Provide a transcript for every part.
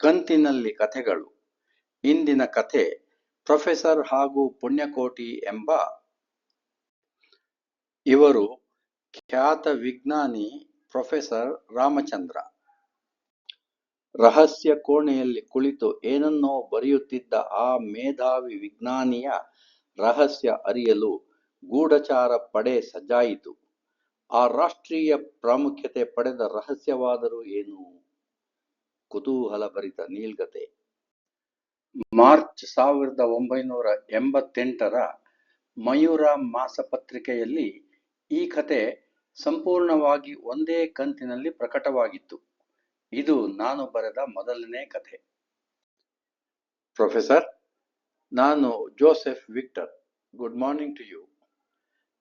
ಕಂತಿನಲ್ಲಿ ಕಥೆಗಳು. ಇಂದಿನ ಕಥೆ ಪ್ರೊಫೆಸರ್ ಹಾಗೂ ಪುಣ್ಯಕೋಟಿ ಎಂಬ ಇವರು ಖ್ಯಾತ ವಿಜ್ಞಾನಿ ಪ್ರೊಫೆಸರ್ ರಾಮಚಂದ್ರ. ರಹಸ್ಯ ಕೋಣೆಯಲ್ಲಿ ಕುಳಿತು ಏನನ್ನೋ ಬರೆಯುತ್ತಿದ್ದ ಆ ಮೇಧಾವಿ ವಿಜ್ಞಾನಿಯ ರಹಸ್ಯ ಅರಿಯಲು ಗೂಢಚಾರ ಪಡೆ ಸಜ್ಜಾಯಿತು ಆ ರಾಷ್ಟ್ರೀಯ ಪ್ರಾಮುಖ್ಯತೆ ಪಡೆದ ರಹಸ್ಯವಾದರೂ ಏನು? ಕುತೂಹಲಭರಿತ ನೀಲ್ಗತೆ. ಮಾರ್ಚ್ ಸಾವಿರದ ಒಂಬೈನೂರ ಎಂಬತ್ತೆಂಟರ ಮಯೂರ ಮಾಸಪತ್ರಿಕೆಯಲ್ಲಿ ಈ ಕತೆ ಸಂಪೂರ್ಣವಾಗಿ ಒಂದೇ ಕಂತಿನಲ್ಲಿ ಪ್ರಕಟವಾಗಿತ್ತು. ಇದು ನಾನು ಬರೆದ ಮೊದಲನೇ ಕಥೆ ಪ್ರೊಫೆಸರ್, ನಾನು Joseph Victor. Good morning to you.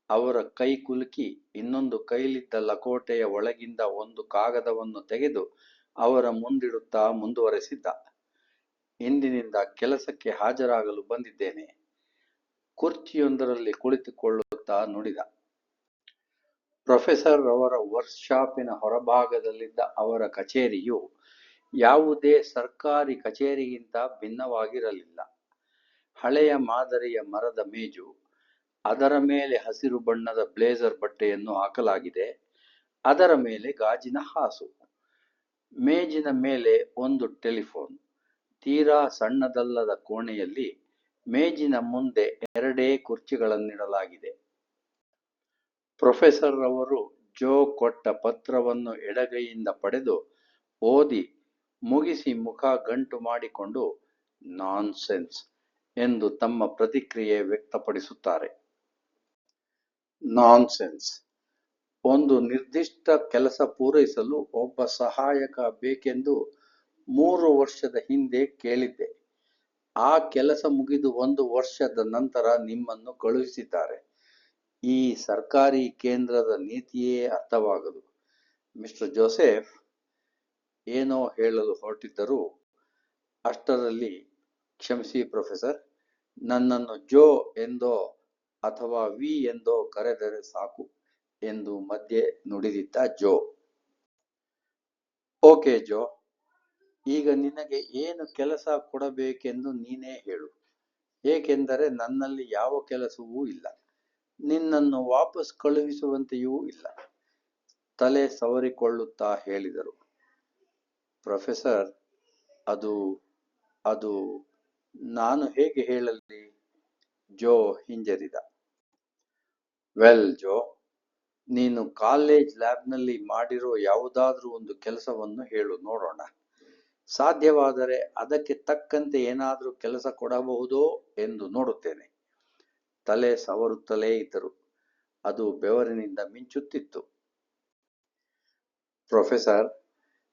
ಅವರ ಕೈ ಕುಲುಕಿ ಇನ್ನೊಂದು ಕೈಲಿದ್ದ ಲಕೋಟೆಯ ಒಳಗಿಂದ ಒಂದು ಕಾಗದವನ್ನು ತೆಗೆದು ಅವರ ಮುಂದಿಡುತ್ತಾ ಮುಂದುವರೆಸಿದ್ದ. ಇಂದಿನಿಂದ ಕೆಲಸಕ್ಕೆ ಹಾಜರಾಗಲು ಬಂದಿದ್ದೇನೆ. ಕುರ್ಚಿಯೊಂದರಲ್ಲಿ ಕುಳಿತುಕೊಳ್ಳುತ್ತಾ ನುಡಿದ. ಪ್ರೊಫೆಸರ್ ಅವರ ವರ್ಕ್ಶಾಪಿನ ಹೊರಭಾಗದಲ್ಲಿದ್ದ ಅವರ ಕಚೇರಿಯು ಯಾವುದೇ ಸರ್ಕಾರಿ ಕಚೇರಿಗಿಂತ ಭಿನ್ನವಾಗಿರಲಿಲ್ಲ. ಹಳೆಯ ಮಾದರಿಯ ಮರದ ಮೇಜು, ಅದರ ಮೇಲೆ ಹಸಿರು ಬಣ್ಣದ ಬ್ಲೇಸರ್ ಬಟ್ಟೆಯನ್ನು ಹಾಕಲಾಗಿದೆ, ಅದರ ಮೇಲೆ ಗಾಜಿನ ಹಾಸು. ಮೇಜಿನ ಮೇಲೆ ಒಂದು ಟೆಲಿಫೋನ್, ತೀರಾ ಸಣ್ಣದಲ್ಲದ ಕೋಣೆಯಲ್ಲಿ ಮೇಜಿನ ಮುಂದೆ ಎರಡೇ ಕುರ್ಚಿಗಳನ್ನಿಡಲಾಗಿದೆ. ಪ್ರೊಫೆಸರ್ ಅವರು ಜೋ ಕೊಟ್ಟ ಪತ್ರವನ್ನು ಎಡಗೈಯಿಂದ ಪಡೆದು ಓದಿ ಮುಗಿಸಿ ಮುಖ ಗಂಟು ಮಾಡಿಕೊಂಡು, ನಾನ್ಸೆನ್ಸ್ ಎಂದು ತಮ್ಮ ಪ್ರತಿಕ್ರಿಯೆ ವ್ಯಕ್ತಪಡಿಸುತ್ತಾರೆ. ನಾನ್ಸೆನ್ಸ್. ಒಂದು ನಿರ್ದಿಷ್ಟ ಕೆಲಸ ಪೂರೈಸಲು ಒಬ್ಬ ಸಹಾಯಕ ಬೇಕೆಂದು ಮೂರು ವರ್ಷದ ಹಿಂದೆ ಕೇಳಿದ್ದೆ. ಆ ಕೆಲಸ ಮುಗಿದು ಒಂದು ವರ್ಷದ ನಂತರ ನಿಮ್ಮನ್ನು ಕಳುಹಿಸಿದ್ದಾರೆ. ಈ ಸರ್ಕಾರಿ ಕೇಂದ್ರದ ನೀತಿಯೇ ಅರ್ಥವಾಗದು. ಮಿಸ್ಟರ್ ಜೋಸೆಫ್, ಏನೋ ಹೇಳಲು ಹೊರಟಿದ್ದರೂ ಅಷ್ಟರಲ್ಲಿ ಕ್ಷಮಿಸಿ ಪ್ರೊಫೆಸರ್, ನನ್ನನ್ನು ಜೋ ಎಂದೋ ಅಥವಾ ವಿ ಎಂದೋ ಕರೆದರೆ ಸಾಕು. ಎಂದು ಮಧ್ಯೆ ನುಡಿದಿದ್ದ ಜೋ. ಓಕೆ ಜೋ, ಈಗ ನಿನಗೆ ಏನು ಕೆಲಸ ಕೊಡಬೇಕೆಂದು ನೀನೇ ಹೇಳು. ಏಕೆಂದರೆ ನನ್ನಲ್ಲಿ ಯಾವ ಕೆಲಸವೂ ಇಲ್ಲ. ನಿನ್ನನ್ನು ವಾಪಸ್ ಕಳುಹಿಸುವಂತೆಯೂ ಇಲ್ಲ. ತಲೆ ಸವರಿಕೊಳ್ಳುತ್ತಾ ಹೇಳಿದರು. ಪ್ರೊಫೆಸರ್, ಅದು ಅದು ನಾನು ಹೇಗೆ ಹೇಳಲಿ? ಜೋ ಹಿಂಜರಿದ. ವೆಲ್ ಜೋ ನೀನು ಕಾಲೇಜ್ ಲ್ಯಾಬ್ನಲ್ಲಿ ಮಾಡಿರೋ ಯಾವುದಾದ್ರೂ ಒಂದು ಕೆಲಸವನ್ನು ಹೇಳು, ನೋಡೋಣ. ಸಾಧ್ಯವಾದರೆ ಅದಕ್ಕೆ ತಕ್ಕಂತೆ ಏನಾದರೂ ಕೆಲಸ ಕೊಡಬಹುದೋ ಎಂದು ನೋಡುತ್ತೇನೆ. ತಲೆ ಸವರುತ್ತಲೇ ಇದ್ದರು. ಅದು ಬೆವರಿನಿಂದ ಮಿಂಚುತ್ತಿತ್ತು. ಪ್ರೊಫೆಸರ್,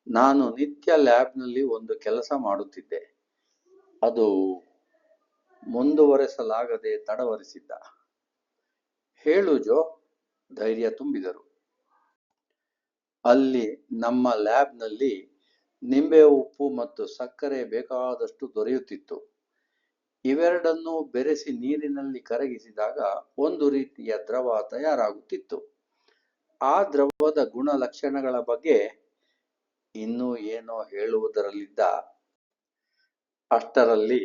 ನಾನು ನಿತ್ಯ ಲ್ಯಾಬ್ನಲ್ಲಿ ಒಂದು ಕೆಲಸ ಮಾಡುತ್ತಿದ್ದೆ. ಅದು ಮುಂದುವರೆಸಲಾಗದೆ ತಡವರಿಸಿದ್ದ. ಹೇಳು ಜೋ. ಧೈರ್ಯ ತುಂಬಿದರು. ಅಲ್ಲಿ ನಮ್ಮ ಲ್ಯಾಬ್ನಲ್ಲಿ ನಿಂಬೆ ಉಪ್ಪು ಮತ್ತು ಸಕ್ಕರೆ ಬೇಕಾದಷ್ಟು ದೊರೆಯುತ್ತಿತ್ತು. ಇವೆರಡನ್ನೂ ಬೆರೆಸಿ ನೀರಿನಲ್ಲಿ ಕರಗಿಸಿದಾಗ ಒಂದು ರೀತಿಯ ದ್ರವ ತಯಾರಾಗುತ್ತಿತ್ತು. ಆ ದ್ರವದ ಗುಣಲಕ್ಷಣಗಳ ಬಗ್ಗೆ ಇನ್ನೂ ಏನೋ ಹೇಳುವುದರಲ್ಲಿದ್ದ ಅಷ್ಟರಲ್ಲಿ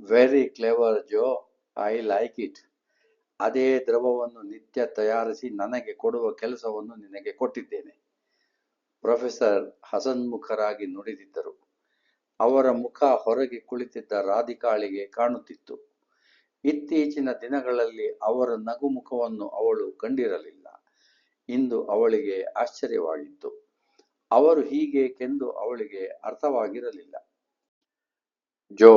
very clever Joe I like it ಅದೇ ದ್ರವವನ್ನು ನಿತ್ಯ ತಯಾರಿಸಿ ನನಗೆ ಕೊಡುವ ಕೆಲಸವನ್ನು ನಿನಗೆ ಕೊಟ್ಟಿದ್ದೇನೆ. ಪ್ರೊಫೆಸರ್ ಹಸನ್ಮುಖರಾಗಿ ನುಡಿದಿದ್ದರು. ಅವರ ಮುಖ ಹೊರಗೆ ಕುಳಿತಿದ್ದ ರಾಧಿಕಾಳಿಗೆ ಕಾಣುತ್ತಿತ್ತು. ಇತ್ತೀಚಿನ ದಿನಗಳಲ್ಲಿ ಅವರ ನಗು ಮುಖವನ್ನು ಅವಳು ಕಂಡಿರಲಿಲ್ಲ. ಇಂದು ಅವಳಿಗೆ ಆಶ್ಚರ್ಯವಾಗಿತ್ತು. ಅವರು ಹೀಗೇಕೆಂದು ಅವಳಿಗೆ ಅರ್ಥವಾಗಿರಲಿಲ್ಲ. ಜೋ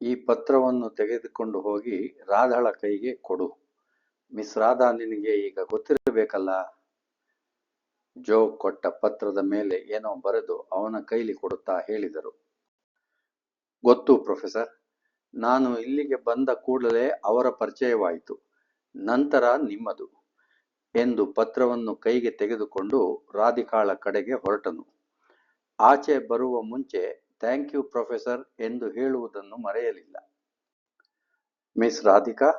ಈ ಪತ್ರವನ್ನು ತೆಗೆದುಕೊಂಡು ಹೋಗಿ ರಾಧಳ ಕೈಗೆ ಕೊಡು. ಮಿಸ್ ರಾಧಾ, ನಿನಗೆ ಈಗ ಗೊತ್ತಿರಬೇಕಲ್ಲ? ಜೋ ಕೊಟ್ಟ ಪತ್ರದ ಮೇಲೆ ಏನೋ ಬರೆದು ಅವನ ಕೈಲಿ ಕೊಡುತ್ತಾ ಹೇಳಿದರು. ಗೊತ್ತು ಪ್ರೊಫೆಸರ್, ನಾನು ಇಲ್ಲಿಗೆ ಬಂದ ಕೂಡಲೇ ಅವರ ಪರಿಚಯವಾಯಿತು. ನಂತರ ನಿಮ್ಮದು ಎಂದು ಪತ್ರವನ್ನು ಕೈಗೆ ತೆಗೆದುಕೊಂಡು ರಾಧಿಕಾಳ ಕಡೆಗೆ ಹೊರಟನು. ಆಚೆ ಬರುವ ಮುಂಚೆ ಥ್ಯಾಂಕ್ ಯು ಪ್ರೊಫೆಸರ್ ಎಂದು ಹೇಳುವುದನ್ನು ಮರೆಯಲಿಲ್ಲ. ಮಿಸ್ ರಾಧಿಕಾ,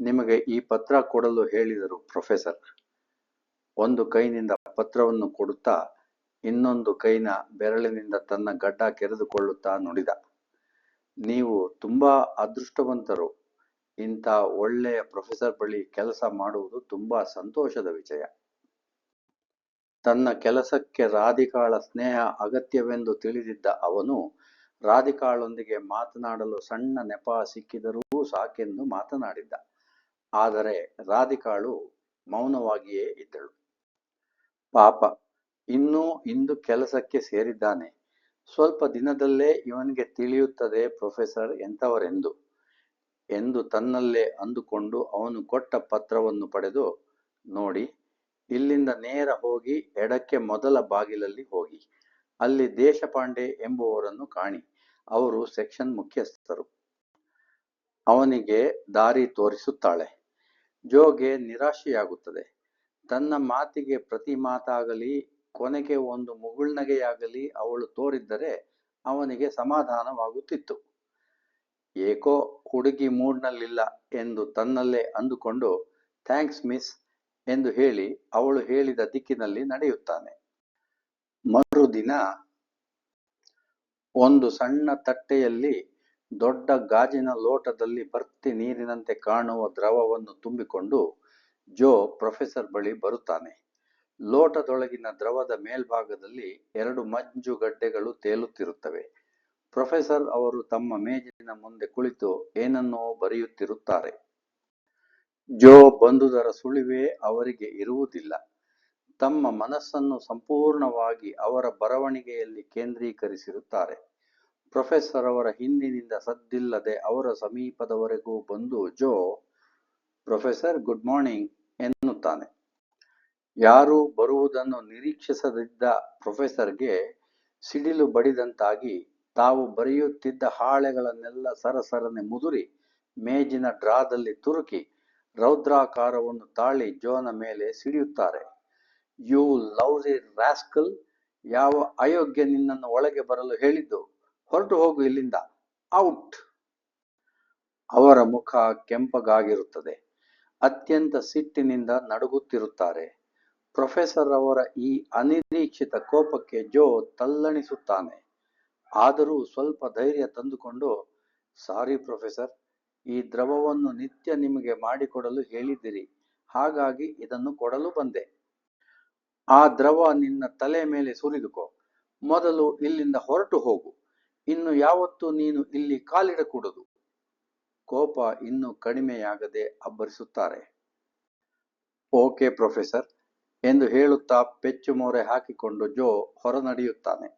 ನಿಮಗೆ ಈ ಪತ್ರ ಕೊಡಲು ಹೇಳಿದರು ಪ್ರೊಫೆಸರ್. ಒಂದು ಕೈನಿಂದ ಪತ್ರವನ್ನು ಕೊಡುತ್ತಾ, ಇನ್ನೊಂದು ಕೈನ ಬೆರಳಿನಿಂದ ತನ್ನ ಗಡ್ಡ ಕೆರೆದುಕೊಳ್ಳುತ್ತಾ ನುಡಿದ. ನೀವು ತುಂಬಾ ಅದೃಷ್ಟವಂತರು. ಇಂಥ ಒಳ್ಳೆಯ ಪ್ರೊಫೆಸರ್ ಬಳಿ ಕೆಲಸ ಮಾಡುವುದು ತುಂಬಾ ಸಂತೋಷದ ವಿಷಯ. ತನ್ನ ಕೆಲಸಕ್ಕೆ ರಾಧಿಕಾಳ ಸ್ನೇಹ ಅಗತ್ಯವೆಂದು ತಿಳಿದಿದ್ದ ಅವನು ರಾಧಿಕಾಳೊಂದಿಗೆ ಮಾತನಾಡಲು ಸಣ್ಣ ನೆಪ ಸಿಕ್ಕಿದರೂ ಸಾಕೆಂದು ಮಾತನಾಡಿದ್ದ. ಆದರೆ ರಾಧಿಕಾಳು ಮೌನವಾಗಿಯೇ ಇದ್ದಳು. ಪಾಪ, ಇನ್ನೂ ಇಂದು ಕೆಲಸಕ್ಕೆ ಸೇರಿದ್ದಾನೆ. ಸ್ವಲ್ಪ ದಿನದಲ್ಲೇ ಇವನಿಗೆ ತಿಳಿಯುತ್ತದೆ ಪ್ರೊಫೆಸರ್ ಎಂಥವರೆಂದು ಎಂದು ತನ್ನಲ್ಲೇ ಅಂದುಕೊಂಡು ಅವನು ಕೊಟ್ಟ ಪತ್ರವನ್ನು ಪಡೆದು, ನೋಡಿ ಇಲ್ಲಿಂದ ನೇರ ಹೋಗಿ ಎಡಕ್ಕೆ ಮೊದಲ ಬಾಗಿಲಲ್ಲಿ ಹೋಗಿ. ಅಲ್ಲಿ ದೇಶಪಾಂಡೆ ಎಂಬುವರನ್ನು ಕಾಣಿ. ಅವರು ಸೆಕ್ಷನ್ ಮುಖ್ಯಸ್ಥರು. ಅವನಿಗೆ ದಾರಿ ತೋರಿಸುತ್ತಾಳೆ. ಜೋಗೆ ನಿರಾಶೆಯಾಗುತ್ತದೆ. ತನ್ನ ಮಾತಿಗೆ ಪ್ರತಿ ಮಾತಾಗಲಿ, ಕೊನೆಗೆ ಒಂದು ಮುಗುಳ್ನಗೆಯಾಗಲಿ ಅವಳು ತೋರಿದ್ದರೆ ಅವನಿಗೆ ಸಮಾಧಾನವಾಗುತ್ತಿತ್ತು. ಏಕೋ ಹುಡುಗಿ ಮೂಡ್ನಲ್ಲಿಲ್ಲ ಎಂದು ತನ್ನಲ್ಲೇ ಅಂದುಕೊಂಡು, ಥ್ಯಾಂಕ್ಸ್ ಮಿಸ್ ಎಂದು ಹೇಳಿ ಅವಳು ಹೇಳಿದ ದಿಕ್ಕಿನಲ್ಲಿ ನಡೆಯುತ್ತಾನೆ. ಮರುದಿನ ಒಂದು ಸಣ್ಣ ತಟ್ಟೆಯಲ್ಲಿ ದೊಡ್ಡ ಗಾಜಿನ ಲೋಟದಲ್ಲಿ ಭರ್ತಿ ನೀರಿನಂತೆ ಕಾಣುವ ದ್ರವವನ್ನು ತುಂಬಿಕೊಂಡು ಜೋ ಪ್ರೊಫೆಸರ್ ಬಳಿ ಬರುತ್ತಾನೆ. ಲೋಟದೊಳಗಿನ ದ್ರವದ ಮೇಲ್ಭಾಗದಲ್ಲಿ ಎರಡು ಮಂಜುಗಡ್ಡೆಗಳು ತೇಲುತ್ತಿರುತ್ತವೆ. ಪ್ರೊಫೆಸರ್ ಅವರು ತಮ್ಮ ಮೇಜಿನ ಮುಂದೆ ಕುಳಿತು ಏನನ್ನೋ ಬರೆಯುತ್ತಿರುತ್ತಾರೆ. ಜೋ ಬಂಧುದರ ಸುಳಿವೇ ಅವರಿಗೆ ಇರುವುದಿಲ್ಲ. ತಮ್ಮ ಮನಸ್ಸನ್ನು ಸಂಪೂರ್ಣವಾಗಿ ಅವರ ಬರವಣಿಗೆಯಲ್ಲಿ ಕೇಂದ್ರೀಕರಿಸಿರುತ್ತಾರೆ. ಪ್ರೊಫೆಸರ್ ಅವರ ಹಿಂದಿನಿಂದ ಸದ್ದಿಲ್ಲದೆ ಅವರ ಸಮೀಪದವರೆಗೂ ಬಂದು ಜೋ, ಪ್ರೊಫೆಸರ್ ಗುಡ್ ಮಾರ್ನಿಂಗ್ ಎನ್ನುತ್ತಾನೆ. ಯಾರೂ ಬರುವುದನ್ನು ನಿರೀಕ್ಷಿಸದಿದ್ದ ಪ್ರೊಫೆಸರ್ಗೆ ಸಿಡಿಲು ಬಡಿದಂತಾಗಿ ತಾವು ಬರೆಯುತ್ತಿದ್ದ ಹಾಳೆಗಳನ್ನೆಲ್ಲ ಸರಸರನೆ ಮುದುರಿ ಮೇಜಿನ ಡ್ರಾದಲ್ಲಿ ತುರುಕಿ ರೌದ್ರಾಕಾರವನ್ನು ತಾಳಿ ಜೋನ ಮೇಲೆ ಸಿಡಿಯುತ್ತಾರೆ. ಯು ಲೌಸಿ ರಾಸ್ಕಲ್, ಯಾವ ಅಯೋಗ್ಯ ನಿನ್ನನ್ನು ಒಳಗೆ ಬರಲು ಹೇಳಿದ್ದು? ಹೊರಟು ಹೋಗು ಇಲ್ಲಿಂದ. ಔಟ್. ಅವರ ಮುಖ ಕೆಂಪಗಾಗಿರುತ್ತದೆ. ಅತ್ಯಂತ ಸಿಟ್ಟಿನಿಂದ ನಡುಗುತ್ತಿರುತ್ತಾರೆ. ಪ್ರೊಫೆಸರ್ ಅವರ ಈ ಅನಿರೀಕ್ಷಿತ ಕೋಪಕ್ಕೆ ಜೋ ತಲ್ಲಣಿಸುತ್ತಾನೆ. ಆದರೂ ಸ್ವಲ್ಪ ಧೈರ್ಯ ತಂದುಕೊಂಡು, ಸಾರಿ ಪ್ರೊಫೆಸರ್ ಈ ದ್ರವವನ್ನು ನಿತ್ಯ ನಿಮಗೆ ಮಾಡಿಕೊಡಲು ಹೇಳಿದಿರಿ ಹಾಗಾಗಿ ಇದನ್ನು ಕೊಡಲು ಬಂದೆ. ಆ ದ್ರವ ನಿನ್ನ ತಲೆ ಮೇಲೆ ಸುರಿದುಕೋ. ಮೊದಲು ಇಲ್ಲಿಂದ ಹೊರಟು ಹೋಗು. ಇನ್ನು ಯಾವತ್ತೂ ನೀನು ಇಲ್ಲಿ ಕಾಲಿಡಕೂಡದು. ಕೋಪ ಇನ್ನೂ ಕಡಿಮೆಯಾಗದೆ ಅಬ್ಬರಿಸುತ್ತಾರೆ. ಓಕೆ ಪ್ರೊಫೆಸರ್, ಎಂದು ಹೇಳುತ್ತಾ ಪೆಚ್ಚು ಮೋರೆ ಹಾಕಿಕೊಂಡು ಜೋ ಹೊರ ನಡೆಯುತ್ತಾನೆ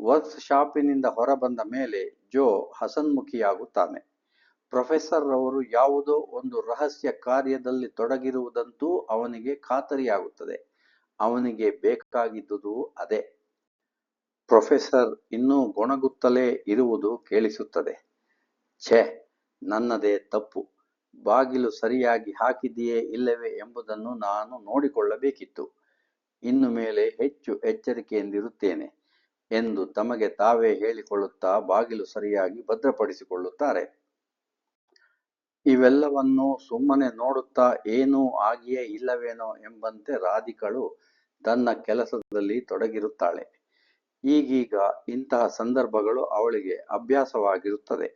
ವರ್ಕ್ಸ್ ಶಾಪಿನಿಂದ ಹೊರಬಂದ ಮೇಲೆ ಜೋ ಹಸನ್ಮುಖಿಯಾಗುತ್ತಾನೆ. ಪ್ರೊಫೆಸರ್ ಅವರು ಯಾವುದೋ ಒಂದು ರಹಸ್ಯ ಕಾರ್ಯದಲ್ಲಿ ತೊಡಗಿರುವುದಂತೂ ಅವನಿಗೆ ಖಾತರಿಯಾಗುತ್ತದೆ. ಅವನಿಗೆ ಬೇಕಾಗಿದ್ದುದು ಅದೇ. ಪ್ರೊಫೆಸರ್ ಇನ್ನೂ ಗೊಣಗುತ್ತಲೇ ಇರುವುದು ಕೇಳಿಸುತ್ತದೆ. ಛೆ, ನನ್ನದೇ ತಪ್ಪು. ಬಾಗಿಲು ಸರಿಯಾಗಿ ಹಾಕಿದೆಯೇ ಇಲ್ಲವೇ ಎಂಬುದನ್ನು ನಾನು ನೋಡಿಕೊಳ್ಳಬೇಕಿತ್ತು. ಇನ್ನು ಮೇಲೆ ಹೆಚ್ಚು ಎಚ್ಚರಿಕೆಯಿಂದಿರುತ್ತೇನೆ ಎಂದು ತಮಗೆ ತಾವೇ ಹೇಳಿಕೊಳ್ಳುತ್ತಾ ಬಾಗಿಲು ಸರಿಯಾಗಿ ಭದ್ರಪಡಿಸಿಕೊಳ್ಳುತ್ತಾರೆ. ಇವೆಲ್ಲವನ್ನು ಸುಮ್ಮನೆ ನೋಡುತ್ತಾ ಏನೂ ಆಗಿಯೇ ಇಲ್ಲವೇನೋ ಎಂಬಂತೆ ರಾಧಿಕಳು ತನ್ನ ಕೆಲಸದಲ್ಲಿ ತೊಡಗಿರುತ್ತಾಳೆ. ಈಗೀಗ ಇಂತಹ ಸಂದರ್ಭಗಳು ಅವಳಿಗೆ ಅಭ್ಯಾಸವಾಗಿರುತ್ತದೆ.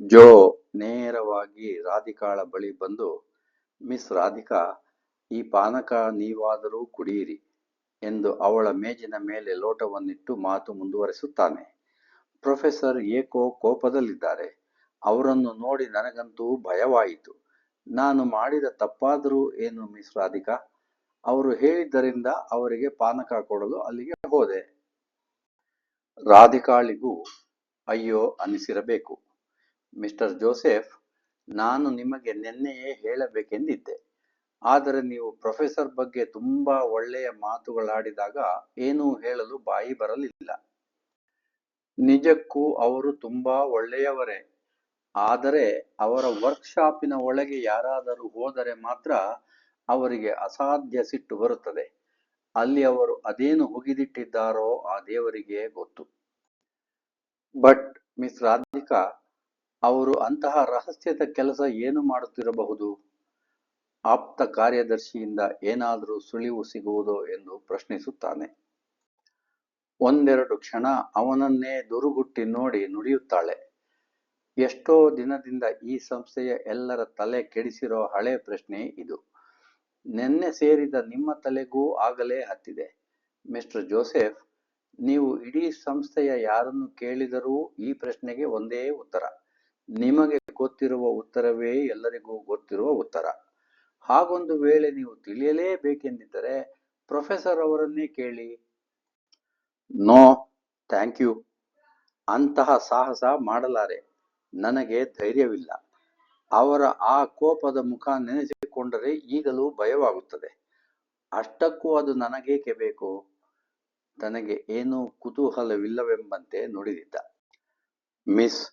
ಜೋ, ನೇರವಾಗಿ ರಾಧಿಕಾಳ ಬಳಿ ಬಂದು, ಮಿಸ್ ರಾಧಿಕಾ, ಈ ಪಾನಕ ನೀವಾದರೂ ಕುಡಿಯಿರಿ ಎಂದು ಅವಳ ಮೇಜಿನ ಮೇಲೆ ಲೋಟವನ್ನಿಟ್ಟು ಮಾತು ಮುಂದುವರೆಸುತ್ತಾನೆ. ಪ್ರೊಫೆಸರ್ ಏಕೋ ಕೋಪದಲ್ಲಿದ್ದಾರೆ. ಅವರನ್ನು ನೋಡಿ ನನಗಂತೂ ಭಯವಾಯಿತು. ನಾನು ಮಾಡಿದ ತಪ್ಪಾದರೂ ಏನು ಮಿಸ್ ರಾಧಿಕಾ? ಅವರು ಹೇಳಿದ್ದರಿಂದ ಅವರಿಗೆ ಪಾನಕ ಕೊಡಲು ಅಲ್ಲಿಗೆ ಹೋದೆ. ರಾಧಿಕಾಳಿಗೂ ಅಯ್ಯೋ ಅನಿಸಿರಬೇಕು. ಮಿಸ್ಟರ್ ಜೋಸೆಫ್, ನಾನು ನಿಮಗೆ ನಿನ್ನೆಯೇ ಹೇಳಬೇಕೆಂದಿದ್ದೆ. ಆದರೆ ನೀವು ಪ್ರೊಫೆಸರ್ ಬಗ್ಗೆ ತುಂಬಾ ಒಳ್ಳೆಯ ಮಾತುಗಳಾಡಿದಾಗ ಏನೂ ಹೇಳಲು ಬಾಯಿ ಬರಲಿಲ್ಲ. ನಿಜಕ್ಕೂ ಅವರು ತುಂಬಾ ಒಳ್ಳೆಯವರೇ. ಆದರೆ ಅವರ ವರ್ಕ್ಶಾಪಿನ ಒಳಗೆ ಯಾರಾದರೂ ಹೋದರೆ ಮಾತ್ರ ಅವರಿಗೆ ಅಸಾಧ್ಯ ಸಿಟ್ಟು ಬರುತ್ತದೆ. ಅಲ್ಲಿ ಅವರು ಅದೇನು ಹುಗಿದಿಟ್ಟಿದ್ದಾರೋ ಆ ದೇವರಿಗೆ ಗೊತ್ತು. ಬಟ್ ಮಿಸ್ ರಾಧಿಕಾ ಅವರು ಅಂತಹ ರಹಸ್ಯದ ಕೆಲಸ ಏನು ಮಾಡುತ್ತಿರಬಹುದು? ಆಪ್ತ ಕಾರ್ಯದರ್ಶಿಯಿಂದ ಏನಾದರೂ ಸುಳಿವು ಸಿಗುವುದೋ ಎಂದು ಪ್ರಶ್ನಿಸುತ್ತಾನೆ. ಒಂದೆರಡು ಕ್ಷಣ ಅವನನ್ನೇ ದುರುಗುಟ್ಟಿ ನೋಡಿ ನುಡಿಯುತ್ತಾಳೆ. ಎಷ್ಟೋ ದಿನದಿಂದ ಈ ಸಂಸ್ಥೆಯ ಎಲ್ಲರ ತಲೆ ಕೆಡಿಸಿರೋ ಹಳೆ ಪ್ರಶ್ನೆ ಇದು. ನಿನ್ನೆ ಸೇರಿದ ನಿಮ್ಮ ತಲೆಗೂ ಆಗಲೇ ಹತ್ತಿದೆ. ಮಿಸ್ಟರ್ ಜೋಸೆಫ್, ನೀವು ಇಡೀ ಸಂಸ್ಥೆಯ ಯಾರನ್ನು ಕೇಳಿದರೂ ಈ ಪ್ರಶ್ನೆಗೆ ಒಂದೇ ಉತ್ತರ. ನಿಮಗೆ ಗೊತ್ತಿರುವ ಉತ್ತರವೇ ಎಲ್ಲರಿಗೂ ಗೊತ್ತಿರುವ ಉತ್ತರ. ಹಾಗೊಂದು ವೇಳೆ ನೀವು ತಿಳಿಯಲೇಬೇಕೆಂದಿದ್ದರೆ ಪ್ರೊಫೆಸರ್ ಅವರನ್ನೇ ಕೇಳಿ. No, thank you. ಅಂತಹ ಸಾಹಸ ಮಾಡಲಾರೆ. ನನಗೆ ಧೈರ್ಯವಿಲ್ಲ. ಅವರ ಆ ಕೋಪದ ಮುಖ ನೆನೆಸಿಕೊಂಡರೆ ಈಗಲೂ ಭಯವಾಗುತ್ತದೆ. ಅಷ್ಟಕ್ಕೂ ಅದು ನನಗೇಕೆ ಬೇಕು? ತನಗೆ ಏನೂ ಕುತೂಹಲವಿಲ್ಲವೆಂಬಂತೆ ನುಡಿದಿದ್ದ. ಮಿಸ್,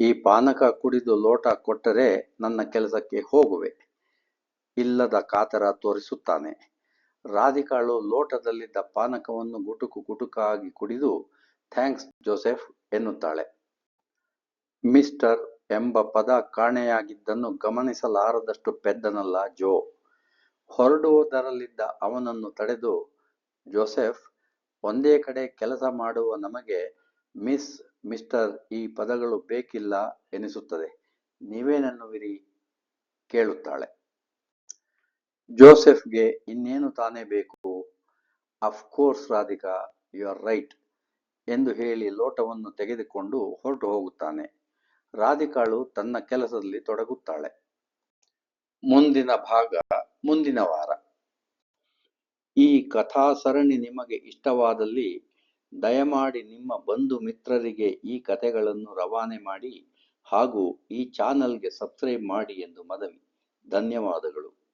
ಈ ಪಾನಕ ಕುಡಿದು ಲೋಟ ಕೊಟ್ಟರೆ ನನ್ನ ಕೆಲಸಕ್ಕೆ ಹೋಗುವೆ. ಇಲ್ಲದ ಕಾತರ ತೋರಿಸುತ್ತಾನೆ. ರಾಧಿಕಾಳು ಲೋಟದಲ್ಲಿದ್ದ ಪಾನಕವನ್ನು ಗುಟುಕು ಗುಟುಕಾಗಿ ಕುಡಿದು, ಥ್ಯಾಂಕ್ಸ್ ಜೋಸೆಫ್ ಎನ್ನುತ್ತಾಳೆ. ಮಿಸ್ಟರ್ ಎಂಬ ಪದ ಕಾಣೆಯಾಗಿದ್ದನ್ನು ಗಮನಿಸಲಾರದಷ್ಟು ಪೆದ್ದನಲ್ಲ ಜೋ. ಹೊರಡುವುದರಲ್ಲಿದ್ದ ಅವನನ್ನು ತಡೆದು ಜೋಸೆಫ್, ಒಂದೇ ಕಡೆ ಕೆಲಸ ಮಾಡುವ ನಮಗೆ ಮಿಸ್, ಮಿಸ್ಟರ್, ಈ ಪದಗಳು ಬೇಕಿಲ್ಲ ಎನಿಸುತ್ತದೆ. ನೀವೇನನ್ನುವಿರಿ ಕೇಳುತ್ತಾಳೆ. ಜೋಸೆಫ್ಗೆ ಇನ್ನೇನು ತಾನೇ ಬೇಕು? Of course Radhika you are right ಎಂದು ಹೇಳಿ ಲೋಟವನ್ನು ತೆಗೆದುಕೊಂಡು ಹೊರಟು ಹೋಗುತ್ತಾನೆ. ರಾಧಿಕಾಳು ತನ್ನ ಕೆಲಸದಲ್ಲಿ ತೊಡಗುತ್ತಾಳೆ. ಮುಂದಿನ ಭಾಗ, ಮುಂದಿನ ವಾರ. ಈ ಕಥಾ ಸರಣಿ ನಿಮಗೆ ಇಷ್ಟವಾದಲ್ಲಿ ದಯಮಾಡಿ ನಿಮ್ಮ ಬಂಧು ಮಿತ್ರರಿಗೆ ಈ ಕಥೆಗಳನ್ನು ರವಾನೆ ಮಾಡಿ ಹಾಗೂ ಈ ಚಾನಲ್ಗೆ ಸಬ್ಸ್ಕ್ರೈಬ್ ಮಾಡಿ ಎಂದು ಮನವಿ. ಧನ್ಯವಾದಗಳು.